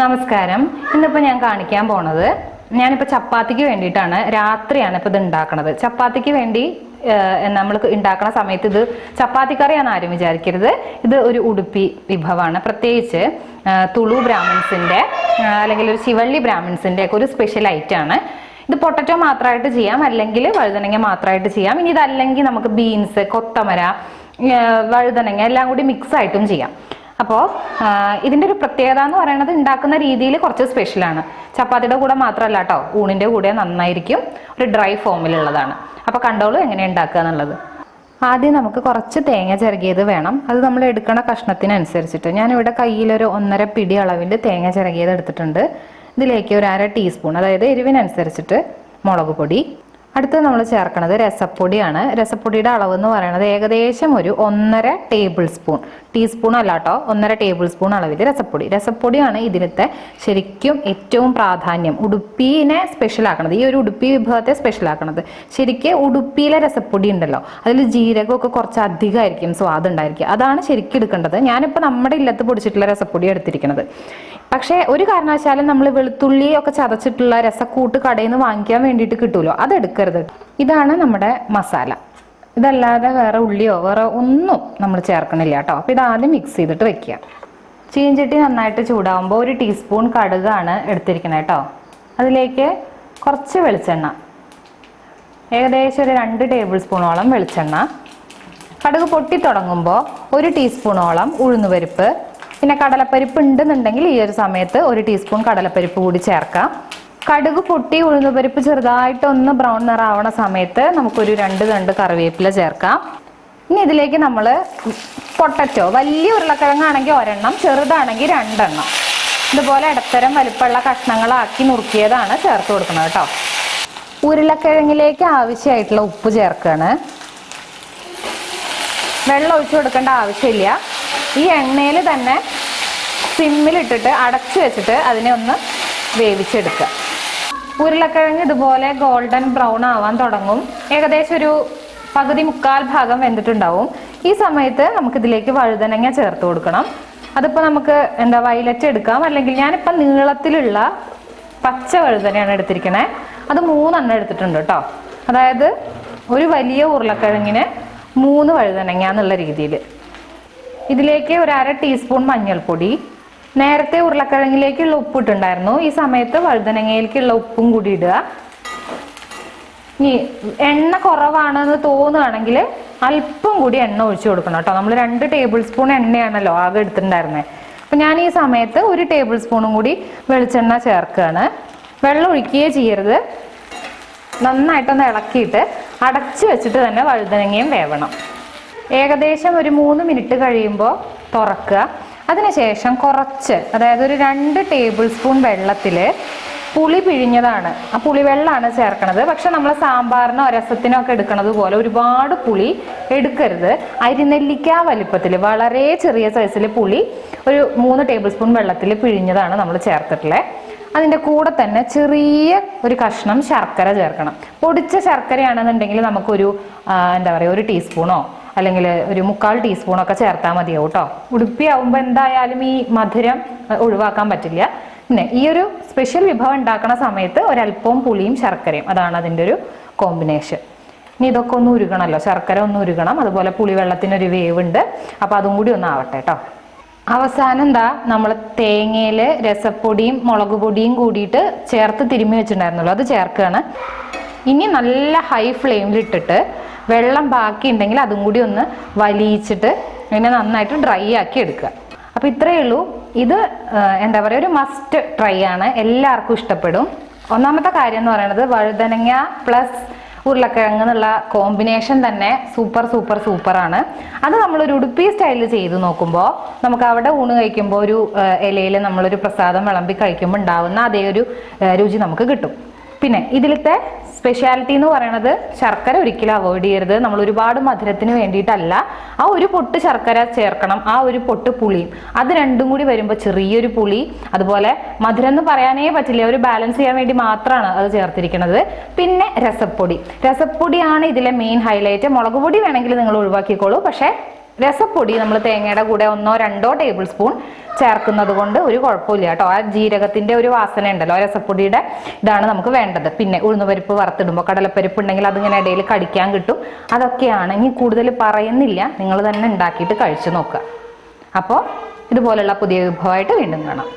നമസ്കാരം. ഇന്നിപ്പോൾ ഞാൻ കാണിക്കാൻ പോണത് ഞാനിപ്പോൾ ചപ്പാത്തിക്ക് വേണ്ടിയിട്ടാണ്. രാത്രിയാണ് ഇപ്പോൾ ഇത് ഉണ്ടാക്കുന്നത് ചപ്പാത്തിക്ക് വേണ്ടി നമ്മൾ ഉണ്ടാക്കുന്ന സമയത്ത് ഇത് ചപ്പാത്തി കറിയാണ് ആരും വിചാരിക്കരുത്. ഇത് ഒരു ഉടുപ്പി വിഭവമാണ്. പ്രത്യേകിച്ച് തുളു ബ്രാഹ്മിൻസിന്റെ അല്ലെങ്കിൽ ഒരു ശിവള്ളി ബ്രാഹ്മിൻസിന്റെ ഒക്കെ ഒരു സ്പെഷ്യൽ ഐറ്റമാണ് ഇത് പൊട്ടറ്റോ മാത്രമായിട്ട് ചെയ്യാം. അല്ലെങ്കിൽ വഴുതനങ്ങ മാത്രമായിട്ട് ചെയ്യാം. ഇനി ഇതല്ലെങ്കിൽ നമുക്ക് ബീൻസ് കൊത്തമര വഴുതനങ്ങ എല്ലാം കൂടി മിക്സ് ആയിട്ടും ചെയ്യാം. അപ്പോൾ ഇതിന്റെ ഒരു പ്രത്യേകത എന്ന് പറയുന്നത് ഉണ്ടാക്കുന്ന രീതിയിൽ കുറച്ച് സ്പെഷ്യലാണ് ചപ്പാത്തിയുടെ കൂടെ മാത്രമല്ല കേട്ടോ ഊണിന്റെ കൂടെ നന്നായിരിക്കും. ഒരു ഡ്രൈ ഫോമിലുള്ളതാണ് അപ്പോൾ കണ്ടോളൂ എങ്ങനെ ഉണ്ടാക്കുക എന്നുള്ളത്. ആദ്യം നമുക്ക് കുറച്ച് തേങ്ങ ചിരകിയത് വേണം. അത് നമ്മൾ എടുക്കണ കഷ്ണത്തിനനുസരിച്ചിട്ട്. ഞാനിവിടെ കയ്യിലൊരു ഒന്നര പിടി അളവിൽ തേങ്ങ ചിരകിയത് എടുത്തിട്ടുണ്ട്. ഇതിലേക്ക് ഒരു അര ടീസ്പൂൺ അതായത് എരിവിനനുസരിച്ചിട്ട് മുളക് പൊടി അടുത്ത് നമ്മൾ ചേർക്കുന്നത് രസപ്പൊടിയാണ്. രസപ്പൊടിയുടെ അളവ് എന്ന് പറയുന്നത് ഏകദേശം ഒരു ഒന്നര ടേബിൾ സ്പൂൺ. ടീസ്പൂൺ അല്ല കേട്ടോ ഒന്നര ടേബിൾ സ്പൂൺ അളവിൽ രസപ്പൊടി. രസപ്പൊടിയാണ് ഇതിനത്തെ ശരിക്കും ഏറ്റവും പ്രാധാന്യം. ഉടുപ്പിനെ സ്പെഷ്യൽ ആക്കണത്. ഈ ഒരു ഉടുപ്പി വിഭവത്തെ സ്പെഷ്യൽ ആക്കണത്. ശരിക്കും ഉടുപ്പിയിലെ രസപ്പൊടി ഉണ്ടല്ലോ അതിൽ ജീരകമൊക്കെ കുറച്ച് അധികമായിരിക്കും സ്വാദ് ഉണ്ടായിരിക്കും. അതാണ് ശരിക്കും എടുക്കേണ്ടത്. ഞാനിപ്പോൾ നമ്മുടെ ഇല്ലത്ത് പൊടിച്ചിട്ടുള്ള രസപ്പൊടി എടുത്തിരിക്കുന്നത് പക്ഷേ ഒരു കാരണവശാലും നമ്മൾ വെളുത്തുള്ളി ഒക്കെ ചതച്ചിട്ടുള്ള രസക്കൂട്ട് കടയിൽ നിന്ന് വാങ്ങിക്കാൻ വേണ്ടിയിട്ട് കിട്ടുമല്ലോ അത് എടുക്കരുത്. ഇതാണ് നമ്മുടെ മസാല. ഇതല്ലാതെ വേറെ ഉള്ളിയോ വേറെ ഒന്നും നമ്മൾ ചേർക്കണില്ല കേട്ടോ. അപ്പോൾ ഇതാദ്യം മിക്സ് ചെയ്തിട്ട് വെക്കുക. ചീഞ്ചട്ടി നന്നായിട്ട് ചൂടാവുമ്പോൾ ഒരു ടീസ്പൂൺ കടുകാണ് എടുത്തിരിക്കുന്നത് കേട്ടോ. അതിലേക്ക് കുറച്ച് വെളിച്ചെണ്ണ. ഏകദേശം ഒരു രണ്ട് ടേബിൾ സ്പൂണോളം വെളിച്ചെണ്ണ. കടുക് പൊട്ടി തുടങ്ങുമ്പോൾ ഒരു ടീസ്പൂണോളം ഉഴുന്നുപരിപ്പ് പിന്നെ കടലപ്പരിപ്പ് ഉണ്ടെന്നുണ്ടെങ്കിൽ ഈ ഒരു സമയത്ത് ഒരു ടീസ്പൂൺ കടലപ്പരിപ്പ് കൂടി ചേർക്കാം. കടുക് പൊട്ടി ഉഴുന്നുപരിപ്പ് ചെറുതായിട്ടൊന്ന് ബ്രൗൺ നിറാവണ സമയത്ത് നമുക്കൊരു രണ്ട് തണ്ട് കറിവേപ്പില ചേർക്കാം. ഇനി ഇതിലേക്ക് നമ്മൾ പൊട്ടറ്റോ വലിയ ഉരുളക്കിഴങ്ങാണെങ്കിൽ ഒരെണ്ണം ചെറുതാണെങ്കിൽ രണ്ടെണ്ണം. ഇതുപോലെ ഇടത്തരം വലുപ്പമുള്ള കഷ്ണങ്ങളാക്കി നുറുക്കിയതാണ് ചേർത്ത് കൊടുക്കുന്നത് കേട്ടോ. ഉരുളക്കിഴങ്ങിലേക്ക് ആവശ്യമായിട്ടുള്ള ഉപ്പ് ചേർക്കുകയാണ് വെള്ളം ഒഴിച്ചു കൊടുക്കേണ്ട ആവശ്യമില്ല. ഈ എണ്ണയിൽ തന്നെ സിമ്മിലിട്ടിട്ട് അടച്ചു വെച്ചിട്ട് അതിനെ ഒന്ന് വേവിച്ചെടുക്കുക. ഉരുളക്കിഴങ്ങ് ഇതുപോലെ ഗോൾഡൻ ബ്രൗൺ ആവാൻ തുടങ്ങും. ഏകദേശം ഒരു പകുതി മുക്കാൽ ഭാഗം വെന്തിട്ടുണ്ടാവും. ഈ സമയത്ത് നമുക്ക് ഇതിലേക്ക് വഴുതനങ്ങ ചേർത്ത് കൊടുക്കണം. അതിപ്പോൾ നമുക്ക് എന്താ വയലറ്റ് എടുക്കാം. അല്ലെങ്കിൽ ഞാനിപ്പോൾ നീളത്തിലുള്ള പച്ച വഴുതനയാണ് എടുത്തിരിക്കണേ. അത് മൂന്നെണ്ണം എടുത്തിട്ടുണ്ട് കേട്ടോ. അതായത് ഒരു വലിയ ഉരുളക്കിഴങ്ങിന് മൂന്ന് വഴുതനങ്ങ എന്നുള്ള രീതിയിൽ. ഇതിലേക്ക് ഒരു അര ടീസ്പൂൺ മഞ്ഞൾപ്പൊടി നേരത്തെ ഉരുളക്കിഴങ്ങിലേക്കുള്ള ഉപ്പ് ഇട്ടുണ്ടായിരുന്നു ഈ സമയത്ത് വഴുതനങ്ങയിലേക്കുള്ള ഉപ്പും കൂടി ഇടുക. ഇനി എണ്ണ കുറവാണെന്ന് തോന്നുകയാണെങ്കിൽ അല്പം കൂടി എണ്ണ ഒഴിച്ചു കൊടുക്കണം കേട്ടോ. നമ്മൾ രണ്ട് ടേബിൾ സ്പൂൺ എണ്ണയാണല്ലോ ആകെ എടുത്തിട്ടുണ്ടായിരുന്നത് അപ്പം ഞാൻ ഈ സമയത്ത് ഒരു ടേബിൾ സ്പൂണും കൂടി വെളിച്ചെണ്ണ ചേർക്കുകയാണ്. വെള്ളം ഒഴിക്കുകയേ ചെയ്യരുത്. നന്നായിട്ടൊന്ന് ഇളക്കിയിട്ട് അടച്ചു വെച്ചിട്ട് തന്നെ വഴുതനങ്ങയും വേവണം. ഏകദേശം ഒരു മൂന്ന് മിനിറ്റ് കഴിയുമ്പോൾ തുറക്കുക. അതിനുശേഷം കുറച്ച് അതായത് ഒരു രണ്ട് ടേബിൾ സ്പൂൺ വെള്ളത്തിൽ പുളി പിഴിഞ്ഞതാണ്. ആ പുളി വെള്ളമാണ് ചേർക്കണത്. പക്ഷെ നമ്മൾ സാമ്പാറിനോ രസത്തിനോ ഒക്കെ എടുക്കണത് പോലെ ഒരുപാട് പുളി എടുക്കരുത്. അരിനെല്ലിക്ക വലിപ്പത്തിൽ വളരെ ചെറിയ സൈസിൽ പുളി ഒരു മൂന്ന് ടേബിൾ സ്പൂൺ വെള്ളത്തിൽ പിഴിഞ്ഞതാണ് നമ്മൾ ചേർത്തിട്ടുള്ളത് അതിന്റെ കൂടെ തന്നെ ചെറിയ ഒരു കഷ്ണം ശർക്കര ചേർക്കണം. പൊടിച്ച ശർക്കരയാണെന്നുണ്ടെങ്കിൽ നമുക്കൊരു എന്താ പറയുക ഒരു ടീസ്പൂണോ അല്ലെങ്കിൽ ഒരു മുക്കാൽ ടീസ്പൂണൊക്കെ ചേർത്താൽ മതിയാവും കേട്ടോ. ഉടുപ്പി ആവുമ്പോൾ എന്തായാലും ഈ മധുരം ഒഴിവാക്കാൻ പറ്റില്ല. പിന്നെ ഈ ഒരു സ്പെഷ്യൽ വിഭവം ഉണ്ടാക്കുന്ന സമയത്ത് ഒരല്പവും പുളിയും ശർക്കരയും അതാണ് അതിന്റെ ഒരു കോമ്പിനേഷൻ ഇനി ഇതൊക്കെ ഒന്ന് ഉരുകണമല്ലോ ശർക്കര ഒന്ന് ഉരുകണം. അതുപോലെ പുളിവെള്ളത്തിനൊരു വേവ് ഉണ്ട് അപ്പോൾ അതും കൂടി ഒന്ന് ആവട്ടെ കേട്ടോ. അവസാനം എന്താ നമ്മൾ തേങ്ങയിൽ രസപ്പൊടിയും മുളക് പൊടിയും കൂടിയിട്ട് ചേർത്ത് തിരുമ്മി വെച്ചിട്ടുണ്ടായിരുന്നല്ലോ അത് ചേർക്കുകയാണ് ഇനി നല്ല ഹൈ ഫ്ലെയിമിൽ ഇട്ടിട്ട് വെള്ളം ബാക്കി ഉണ്ടെങ്കിൽ അതും കൂടി ഒന്ന് വലിയിച്ചിട്ട് ഇതിനെ നന്നായിട്ട് ഡ്രൈ ആക്കി എടുക്കുക. അപ്പോൾ ഇത്രയേ ഉള്ളൂ. ഇത് എന്താ പറയുക ഒരു മസ്റ്റ് ട്രൈ ആണ്. എല്ലാവർക്കും ഇഷ്ടപ്പെടും. ഒന്നാമത്തെ കാര്യം എന്ന് പറയുന്നത് വഴുതനങ്ങ പ്ലസ് ഉരുളക്കിഴങ്ങ് എന്നുള്ള കോമ്പിനേഷൻ തന്നെ സൂപ്പർ സൂപ്പർ സൂപ്പർ ആണ്. അത് നമ്മളൊരു ഉടുപ്പി സ്റ്റൈലിൽ ചെയ്ത് നോക്കുമ്പോൾ നമുക്ക് അവിടെ ഊണ് കഴിക്കുമ്പോൾ ഒരു ഇലയിൽ നമ്മളൊരു പ്രസാദം വിളമ്പി കഴിക്കുമ്പോൾ ഉണ്ടാവുന്ന അതേ ഒരു രുചി നമുക്ക് കിട്ടും. പിന്നെ ഇതിലത്തെ സ്പെഷ്യാലിറ്റി എന്ന് പറയുന്നത് ശർക്കര ഒരിക്കലും അവോയ്ഡ് ചെയ്യരുത്. നമ്മൾ ഒരുപാട് മധുരത്തിന് വേണ്ടിയിട്ടല്ല. ആ ഒരു പൊട്ട് ശർക്കര ചേർക്കണം. ആ ഒരു പൊട്ട് പുളിയും അത് രണ്ടും കൂടി വരുമ്പോൾ ചെറിയൊരു പുളി. അതുപോലെ മധുരം എന്ന് പറയാനേ പറ്റില്ല. ഒരു ബാലൻസ് ചെയ്യാൻ വേണ്ടി മാത്രമാണ് അത് ചേർത്തിരിക്കുന്നത് പിന്നെ രസപ്പൊടി. രസപ്പൊടിയാണ് ഇതിലെ മെയിൻ ഹൈലൈറ്റ് മുളക് പൊടി വേണമെങ്കിൽ നിങ്ങൾ ഒഴിവാക്കിക്കോളൂ. പക്ഷേ രസപ്പൊടി നമ്മൾ തേങ്ങയുടെ കൂടെ ഒന്നോ രണ്ടോ ടേബിൾ സ്പൂൺ ചേർക്കുന്നത് കൊണ്ട് ഒരു കുഴപ്പമില്ല കേട്ടോ. ആ ജീരകത്തിന്റെ ഒരു വാസന ഉണ്ടല്ലോ രസപ്പൊടിയുടെ ഇതാണ് നമുക്ക് വേണ്ടത്. പിന്നെ ഉഴുന്നുപരിപ്പ് വറുത്തിടുമ്പോൾ കടലപ്പരിപ്പ് ഉണ്ടെങ്കിൽ അതിങ്ങനെ ഇടയിൽ കടിക്കാൻ കിട്ടും. അതൊക്കെയാണ്. ഇനി കൂടുതൽ പറയുന്നില്ല. നിങ്ങൾ തന്നെ ഉണ്ടാക്കിയിട്ട് കഴിച്ചു നോക്കുക. അപ്പോൾ ഇതുപോലുള്ള പുതിയ വിഭവമായിട്ട് വീണ്ടും കാണാം.